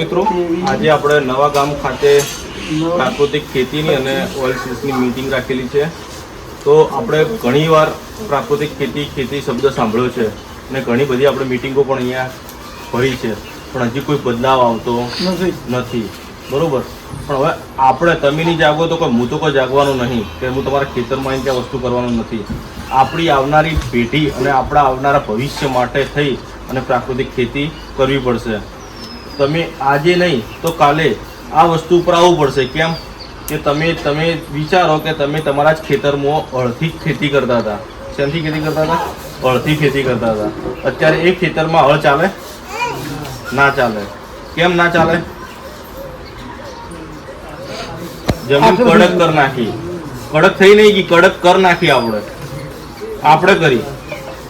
મિત્રો આજે આપણે નવા ગામ ખાતે પ્રાકૃતિક ખેતીની અને ઓઇલ સીડ્સની મીટિંગ રાખેલી છે. તો આપણે ઘણીવાર પ્રાકૃતિક ખેતી ખેતી શબ્દ સાંભળ્યો છે અને ઘણી બધી આપણે મિટિંગો પણ અહીંયા ભરી છે. પણ હજી કોઈ બદલાવ આવતો નથી. નથી. બરોબર? પણ હવે આપણે તમે નહીં જાગો તો કોઈ હું તો કોઈ જાગવાનું નહીં કે હું તમારા ખેતરમાં આવીને ત્યાં વસ્તુ કરવાનું નથી. આપણી આવનારી પેઢી અને આપણા આવનારા ભવિષ્ય માટે થઈ અને પ્રાકૃતિક ખેતી કરવી પડશે. તમે આજે નહીં તો કાલે આ વસ્તુ ઉપર આવવું પડશે. કેમ? કે તમે તમે વિચારો કે તમે તમારા જ ખેતરમાં અડધી ખેતી કરતા હતા. શેનથી ખેતી કરતા હતા? અડધી ખેતી કરતા હતા. અત્યારે એ ખેતરમાં હળ ચાલે? ના ચાલે. કેમ ના ચાલે? જમીન કડક કર નાખી. કડક થઈ નહીં ગઈ કડક કર નાખી આપણે. આપણે કરી.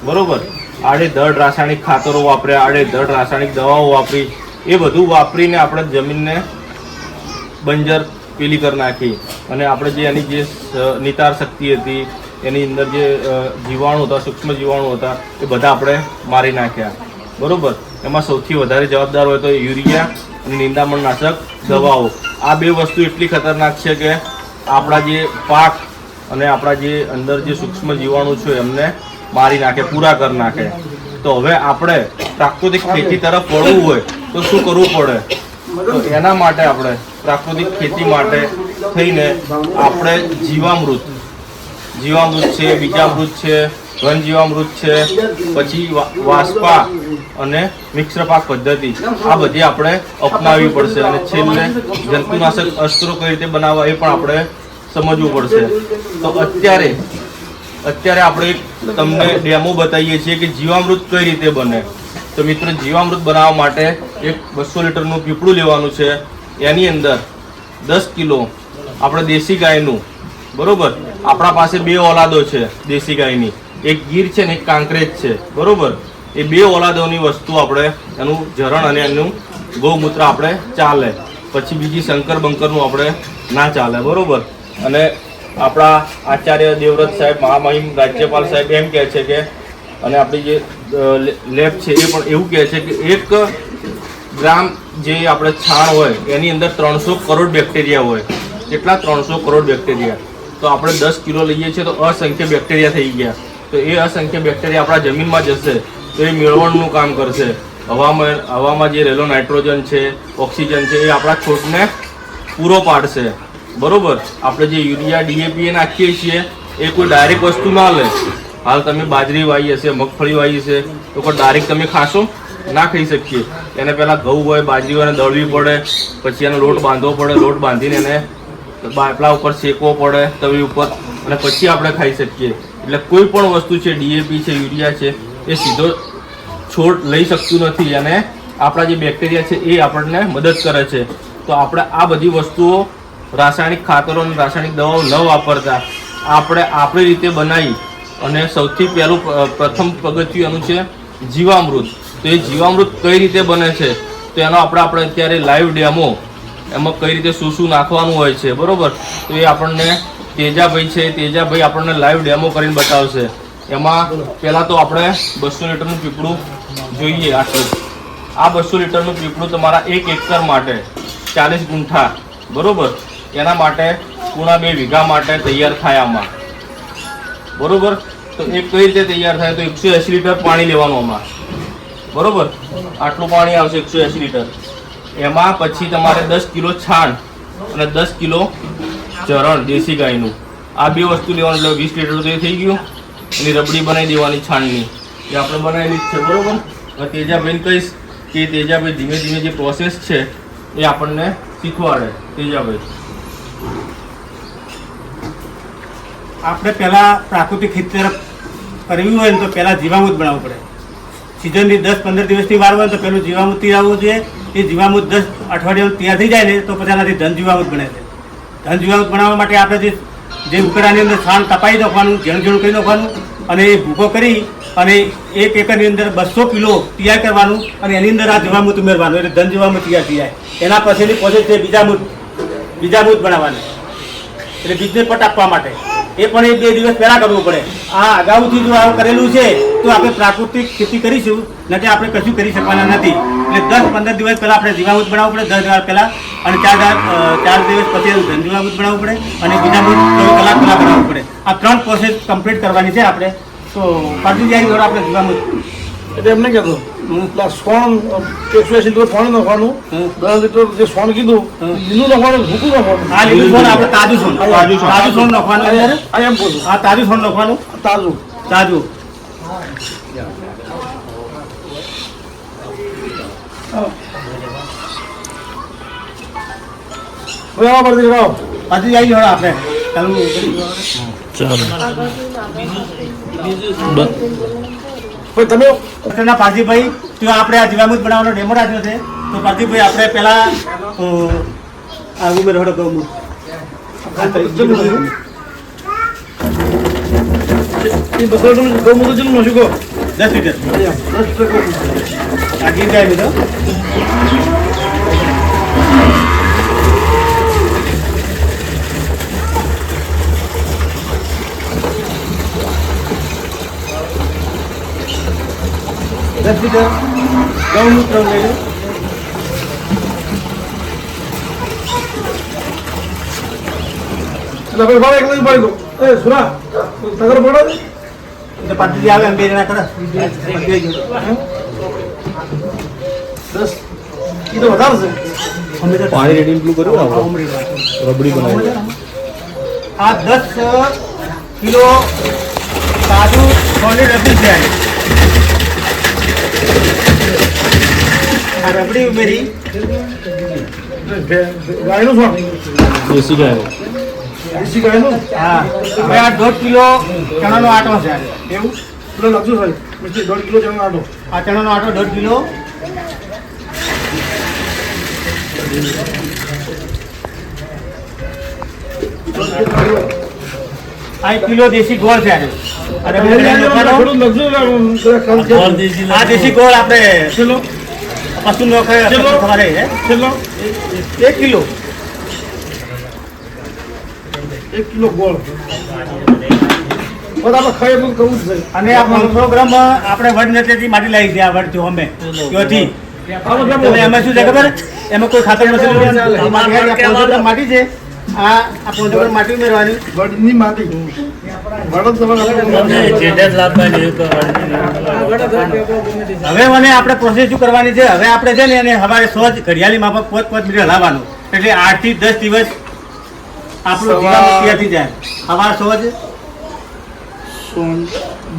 બરોબર? આડે દળ રાસાયણિક ખાતરો વાપર્યા આડે દળ રાસાયણિક દવાઓ વાપરી. એ બધું વાપરીને આપણે જમીનને બંજર પેલી કરી નાખી. અને આપણે જે એની જે નિતાર શક્તિ હતી, એની અંદર જે જીવાણુ હતા, સૂક્ષ્મ જીવાણુ હતા, એ બધા આપણે મારી નાખ્યા. બરોબર? એમાં સૌથી વધારે જવાબદાર હોય તો યુરિયા અને નિંદામણ નાશક દવાઓ. આ બે વસ્તુ એટલી ખતરનાક છે કે આપણા જે પાક અને આપણા જે અંદર જે સૂક્ષ્મ જીવાણુ છે એમને મારી નાખે, પૂરા કરી નાખે. તો હવે આપણે પ્રાકૃતિક ખેતી તરફ વળવું હોય, તો શું કરવું પડે? તો એના માટે આપણે પ્રાકૃતિક ખેતી માટે થઈને આપણે જીવામૃત જીવામૃત છે, બીજામૃત છે ઘન જીવામૃત છે, પછી વાસપા અને મિશ્ર પાક પદ્ધતિ. આ બધી આપણે અપનાવવી પડશે અને છેલ્લે જંતુનાશક અસ્ત્રો કઈ રીતે બનાવવા એ પણ આપણે સમજવું પડશે. તો અત્યારે અત્યારે આપણે તમને ડેમો બતાવીએ છીએ કે જીવામૃત કઈ રીતે બને. તો મિત્રો જીવામૃત બનાવવા માટે એક બસો લીટરનું પીપળું લેવાનું છે. એની અંદર દસ કિલો આપણે દેશી ગાયનું, બરોબર? આપણા પાસે બે ઓલાદો છે દેશી ગાયની. એક ગીર છે ને એક કાંકરેજ છે, બરોબર? એ બે ઓલાદોની વસ્તુ આપણે, એનું જરણ અને એનું ગૌમૂત્ર આપણે ચાલે. પછી બીજી શંકર બંકરનું આપણે ના ચાલે, બરોબર? અને આપણા આચાર્ય દેવવ્રત સાહેબ, મહામહિમ રાજ્યપાલ સાહેબ એમ કહે છે કે, અને આપણી જે લેબ છે એ પણ એવું કહે છે કે એક ગ્રામ જે આપણે છાણ હોય, એની અંદર ત્રણસો કરોડ બેક્ટેરિયા હોય. કેટલા ત્રણસો કરોડ બેક્ટેરિયા? તો આપણે દસ કિલો લઈએ છીએ તો અસંખ્ય બેક્ટેરિયા થઈ ગયા. તો એ અસંખ્ય બેક્ટેરિયા આપણા જમીનમાં જશે, તો એ મેળવણનું કામ કરશે. હવામાં હવામાં જે રહેલો નાઇટ્રોજન છે, ઓક્સિજન છે, એ આપણા છોડને પૂરો પાડશે. બરોબર? આપણે જે યુરિયા ડીએપી નાખીએ છીએ, એ કોઈ ડાયરેક્ટ વસ્તુ ના લે. હાલ તમે બાજરી વાવી હશે, મગફળી વાવી હશે, તો કોઈ ડાયરેક્ટ તમે ખાશો? ના ખાઈ શકીએ. એને પહેલાં ઘઉં હોય, બાજરી હોય, એને દળવી પડે, પછી એનો લોટ બાંધવો પડે, લોટ બાંધીને એને બાટલા ઉપર શેકવો પડે, તવી ઉપર, અને પછી આપણે ખાઈ શકીએ. એટલે કોઈ પણ વસ્તુ છે ડીએપી છે, યુરિયા છે, એ સીધો છોડ લઈ શકતું નથી અને આપણા જે બેક્ટેરિયા છે, એ આપણને મદદ કરે છે. તો આપણે આ બધી વસ્તુઓ રાસાયણિક ખાતરો અને રાસાયણિક દવાઓ ન વાપરતા, આપણે આપણી રીતે બનાવી અને સૌથી પહેલું પ્રથમ પગથિયું એનું છે જીવામૃત. તો એ જીવામૃત કઈ રીતે બને છે? તો એનો આપણે આપણે અત્યારે લાઈવ ડેમો એમાં કઈ રીતે શું શું નાખવાનું હોય છે, બરોબર? તો એ આપણને તેજાભાઈ છે, તેજાભાઈ આપણને લાઈવ ડેમો કરીને બતાવશે. એમાં પહેલાં તો આપણે બસો લીટરનું પીપળું જોઈએ આટલું. આ બસો લીટરનું પીપળું તમારા એક એકર માટે ચાલીસ ગુંઠા, બરોબર? એના માટે પૂણા બે વીઘા માટે તૈયાર થાય આમાં. બરોબર? તો એ કઈ રીતે તૈયાર થાય? તો એકસો એંસી લીટર પાણી લેવાનું આમાં બરોબર? આટલું પાણી આવશે એકસો એંસી લીટર. એમાં પછી તમારે દસ કિલો છાણ અને દસ કિલો ચરણ, દેશી ગાયનું. આ બે વસ્તુ લેવાનું એટલે વીસ લીટર તો એ થઈ ગયું. એની રબડી બનાવી દેવાની છાણની. એ આપણે બનાવેલી જ છે, બરોબર? તેજાભાઈને કહીશ કે તેજાભાઈ ધીમે ધીમે જે પ્રોસેસ છે એ આપણને શીખવાડે. તેજાભાઈ આપણે પહેલાં પ્રાકૃતિક ખેતી તરફ કરવી હોય ને તો પહેલાં જીવામૃત બનાવવું પડે. સિઝનની દસ પંદર દિવસની વાર હોય તો પહેલું જીવામૃત તૈયાર આવવું જોઈએ. એ જીવામૃત દસ અઠવાડિયામાં તૈયાર થઈ જાય ને તો પછી એનાથી ધન જીવામૃત બને છે. ધન જીવામૃત બનાવવા માટે આપણે જે જે ઉકળાની અંદર છાણ તપાઈ નાખવાનું ઝીણું ઝીણું કરી નાખવાનું અને એ ભૂકો કરી અને એક એકરની અંદર બસો કિલો તૈયાર કરવાનું અને એની અંદર આ જીવામૃત ઉમેરવાનું એટલે ધન જીવામૃત તૈયાર થઈ જાય. એના પછીની પ્રોસેસ છે બીજામૃત. બીજામૃત બનાવવાની. એટલે બીજને પટ આપવા માટે. એ પણ એ બે દિવસ પહેલા કરવું પડે. આ અગાઉથી જો આ કરેલું છે, તો આપણે પ્રાકૃતિક ખેતી કરીશું નથી આપણે કશું કરી શકવાના નથી. એટલે દસ પંદર દિવસ પહેલાં આપણે જીવામૃત બનાવવું પડે, દસ દિવસ પહેલા, અને ચાર ચાર દિવસ પછી ધન જીવામૃત બનાવવું પડે, અને બીજામૃત ચોવીસ કલાક પહેલાં બનાવવું પડે. આ ત્રણ પ્રોસેસ કમ્પ્લીટ કરવાની છે આપણે. તો પાછી જાય આપણે જીવામૃત એટલે એમને કહેતો પેલા સોણ એકસો એસી લીટર પાણી નાખવાનું. દસ લીટર જે સોણ કીધું. લીલું નાખવાનું ભૂકું નાખવાનું આ લીલું સોન આપણે તાજું સોન તાજું સોન. નાખવાનું આ એમ બોલું આ તાજું સોન નાખવાનું તાજું તાજું આપણે ચાલુ પછી તમે ડૉક્ટરના પારસીભાઈ જો આપણે આ જીવામૃત બનાવવાનો ડેમો રાખ્યો છે. તો પારસીભાઈ આપણે પહેલા આ ઉમેર હડો ગૌમૂત ગૌમૂત્ર જેટલું નાખ્યું કહો દસ લીટર. દસ લીટર ગૌમૂત્ર આ ગીર દસ લીટર ગૌમૂત્ર ઉમેર્યું એટલે બાર એકલા પાડી એ સુરા તગર પડો ને તો આવે એમ બે જણા કરે. દસ એ તો વધારે છે પાણી રેડી પેલું કર્યું રબડી બનાવી આ દસ કિલો કાજુ સોલિડ રબડી છે રબડી ઉમેરી. ગાયનું સોણ દેશી ગાય દેશી ગાયનું? હા. હવે આ દોઢ કિલો ચણાનો આટો છે. એવું? પેલો લખજો સાહેબ. પછી દોઢ કિલો ચણા આટો. આ ચણાનો આટો દોઢ કિલો. આ કિલો દેશી ગોળ છે. આ દેશી ગોળ આપણે ચલો પશુનો ખ- કેટલો? ખવારે છે ચલો. એક કિલો. એક કિલો ગોળ. બધા આપણે ખાઈએ કરવું જ છે. અને આ આપણે વડ નટેથી માટી લાવી છે આ વડ જો અમે. ત્યાંથી. એમાં શું છે ખબર? એમાં કોઈ ખાતર નથી માટી છે આ આ પાંચસો માટી. ઉમેરવાની. વડની માટી હવે મને આપણે પ્રોસેસ શું કરવાની છે? હવે આપણે છે ને એને સવારે સો જ ઘડિયાળી માફક પોત પોત મિનિટ હલાવવાનું. એટલે આઠથી દસ દિવસ આપણું જાય. સવાર સો જ?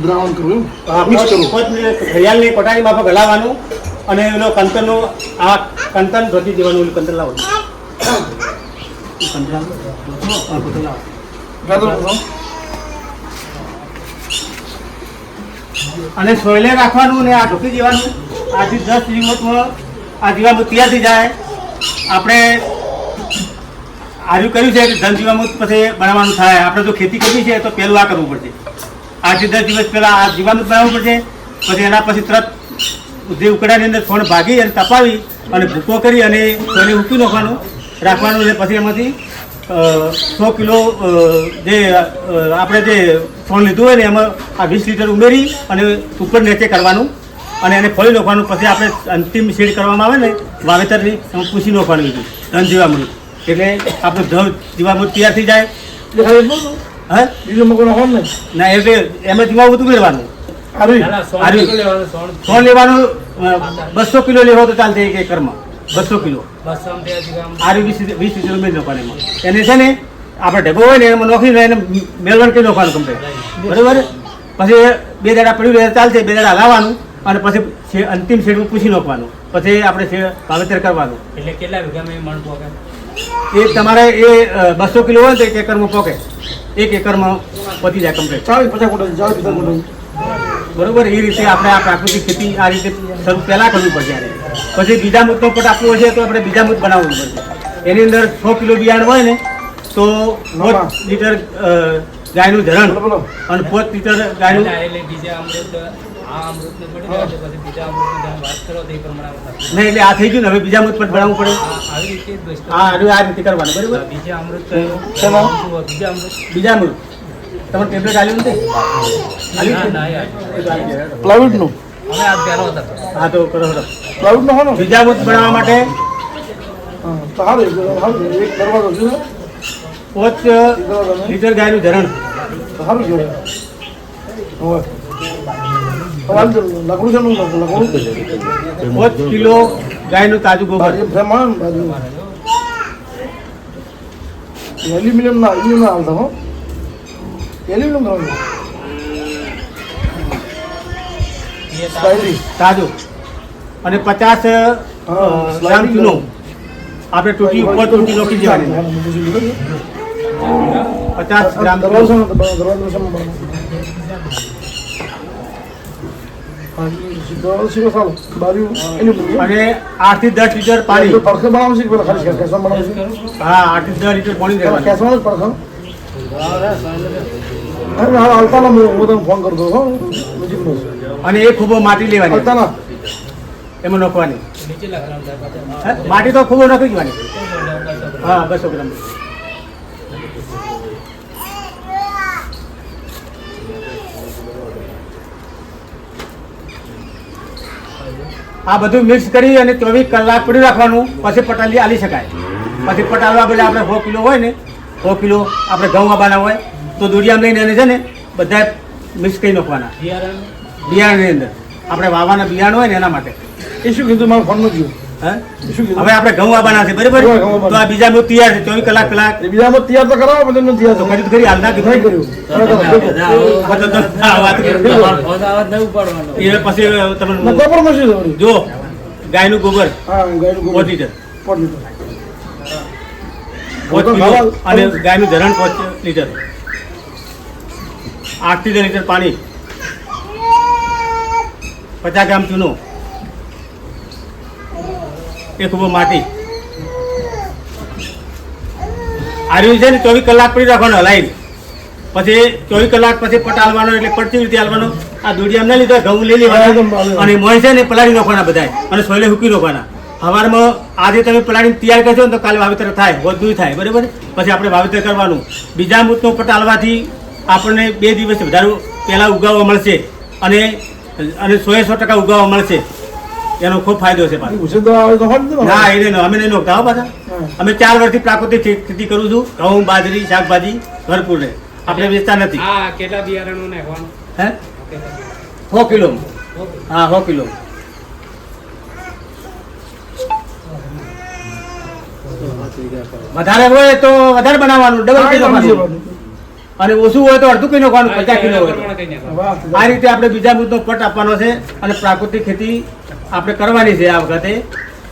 બ્રાઉન કરવું? મિક્સ કરવું. ઘડિયાળની કોટાની માફક હલાવવાનું અને એનો કંતરનું આ કંતન ધોતી દેવાનું ઓલું કંતર લાવવાનું કંતર લાવો. આ કંતર લાવો. ગાતો કરો. અને સોયલે રાખવાનું ને આ ઢોકી દેવાનું. આથી દસ દિવસમાં આ જીવામૃત તૈયાર જાય. આપણે આજુ કર્યું છે કે ધન જીવામૃત પછી બનાવવાનું થાય. આપણે જો ખેતી કરવી છે તો પહેલું આ કરવું પડશે. આજથી દસ દિવસ પહેલાં આ જીવામૃત બનાવવું પડશે. પછી એના પછી તરત જે ઉકડાની અંદર છોડ ભાગી અને તપાવી અને ભૂકો કરી અને સોને ઉકી નાખવાનું. રાખવાનું અને પછી એમાંથી સો કિલો જે આપણે જે ફોન લીધું હોય ને એમાં આ વીસ લીટર ઉમેરી અને ઉપર નીચે કરવાનું અને એને ફળી નાખવાનું. પછી આપણે અંતિમ શેડ કરવામાં આવે ને વાવેતરની એમાં પૂછી નાખવાનું બીજું. ધન જીવામૃત. એટલે આપણું ધન જીવામૃત તૈયાર થઈ જાય? હા? બીજું નાખવાનું ના. એટલે એમાં જીવામૃત ઉમેરવાનું. સોળ લેવાનું બસો કિલો લેવો તો ચાલશે એક એકરમાં. બસો કિલો. આર્યું વીસ વીસ લીટર ઉમેરી નાખવાનું એમાં. એને છે ને આપણે ઢગો હોય ને એમાં નોખી એને મેળવણ કરી નાખવાનું કમ્પ્લેટ બરાબર? પછી બે દાડા પડ્યું રહે ચાલશે બે દાડા લાવવાનું અને પછી છે- અંતિમ શેડમાં પૂછી નાખવાનું. પછી આપણે છે- વાવેતર કરવાનું. એટલે કેટલા વીઘામાં મણ પોકે? એ તમારે એ બસો કિલો હોય ને તો એક એકરમાં પોકે. એક એકરમાં પતી જાય કમ્પ્લીટ ચાલીસ પચાસ કોટા ચાલીસ પચાસ કોટા બરોબર? એ રીતે આપણે આ પ્રાકૃતિક ખેતી આ રીતે શરૂ પહેલાં કરવી પડશે પછી બીજા મુદ્દો પટ આપવો છે તો આપણે બીજા મુદ્દ બનાવવું પડશે. એની અંદર છ કિલો બિયારણ હોય ને તો નોટ લીટર ગાયનું ધરણ અને પોત લીટર ગાયનું એટલે બીજા અમૃત આ અમૃતને પડી જાય તો પછી બીજા અમૃતની તમે વાત કરો તો એ પ્રમાણે આપણે થશે. નહીં એટલે આ થઈ ગયું ને હવે બીજા મુદ્દ પણ ભણાવવું પડે. હા આ રીતે કરવાનું બરાબર? બીજા અમૃત. બીજા અમૃત. તમારે ટેબ્લેટ આલ્યું નથી? ના ના હા તો કરો પ્લાયવુડ હોનો? બીજામૂત બનાવવા માટે? હા તો સારું એક સારું એક દરવાજો છે. ને પોચ ને લીટર ગાયનું ધરણ તો સારું જોડે લકડું છે ને પોચ કિલો ગાયનું તાજું ગોબર. ને એલ્યુમિનિયમ ના એલ્યુમિનિયમ હાલતા હો. સ્લાઇડી. તાજું. અને પચાસ ગ્રામ ચૂનો આપણે તૂટી ઉપર તૂટી રોકી દેવાની પચાસ ગ્રામ અને આઠથી દસ લીટર પાણી. હા આઠથી દસ લીટર પાણી હા હાલતા ના હું હું તમને ફોન કરતો હો નજીકનો અને એ ખૂબો માટી લેવાની. હાલતા ના એમાં નાખવાની? માટી તો ખૂબો નાખી જવાની હા બસો ગ્રામ. આ બધું મિક્સ કરી અને ચોવીસ કલાક પડી રાખવાનું. પછી પટાલી આલી શકાય. પછી પટાલવા બધા આપણે સો કિલો હોય ને સો કિલો આપણે ઘઉં આવવાના હોય તો દુડિયામાં લઈને એને છે ને બધા મિક્સ કરી નાખવાના. બિયારણની અંદર. આપણે વાવાના બિયારણ હોય ને એના માટે. એ શું કીધું મારું ફોન નથી હે? શું હવે આપણે ઘઉં આવવાના છે બરાબર. તો આ બીજા બધું તૈયાર છે ચોવીસ કલાક કલાક. બીજા બીજામાં તૈયાર તો કરાવો પણ તૈયાર તો કરી નહીં કર્યું. કરી. નહીં ઉપાડવાનો. એ પછી ના, તમને તો પણ મશીન જો ગાયનું ગોબર. હા ગાયનું ગોબર. પાંચ લીટર પાંચ લીટર. પાંચ તો કિલો ખાવા- અને ગાયનું ધરણ પાંચ લીટર આઠથી દસ લીટર પાણી. પચાસ ગ્રામ ચૂનો. એક ઊભો માટી. આર્યું છે ને ચોવીસ કલાક પડી રાખવાનો હલાઈ. પછી ચોવીસ કલાક પછી પટ હાલવાનો એટલે પડતી રીતે હાલવાનો. આ દુડિયા ના લીધો ઘઉં લઈ લેવાના અને મોય છે ને પલાળી નાખવાના બધા અને સોયલે હૂકી નાખવાના. સવારમાં આજે તમે પ્લાનિંગ તૈયાર કરશો ને તો કાલે વાવેતર થાય વધુ થાય બરાબર? પછી આપણે વાવેતર કરવાનું. બીજા મૂતનો પટાળવાથી આપણને બે દિવસ વધારે પહેલાં ઉગાવવા મળશે અને અને સો સો ટકા ઉગાવવા મળશે. એનો ખૂબ ફાયદો છે ને એને અમે નહીં નોખતા હો પાછા. અમે ચાર વર્ષથી પ્રાકૃતિક ખેતી કરું છું. ઘઉં બાજરી શાકભાજી ભરપૂર રહે આપણે વેચતા નથી. કેટલા બિયારણો? હે સો કિલો. હા સો કિલો. વધારે હોય તો વધારે બનાવવાનું ડબલ કિલો ખાવાનું. અને ઓછું હોય તો અડધું કિલો ખાવાનું પચાસ કિલો હોય આ રીતે આપણે બીજા મુદ્દો પટ આપવાનો છે અને પ્રાકૃતિક ખેતી આપણે કરવાની છે આ વખતે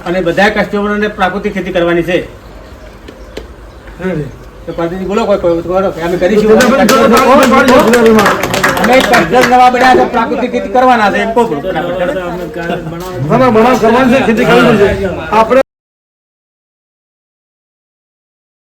અને બધા કસ્ટમરોને પ્રાકૃતિક ખેતી કરવાની છે તો પાર્થિવજી બોલો કોઈ કોઈ અમે કરીશું તમે પણ જોડે પાડી દો, પાડી દો, જોડે એમાં. અમે કસ્ટમર નવા બન્યા છે પ્રાકૃતિક ખેતી કરવાના છે એમ કહું ના, ના, બનાવ કરવાની છે, ખેતી કરવાની છે આપણે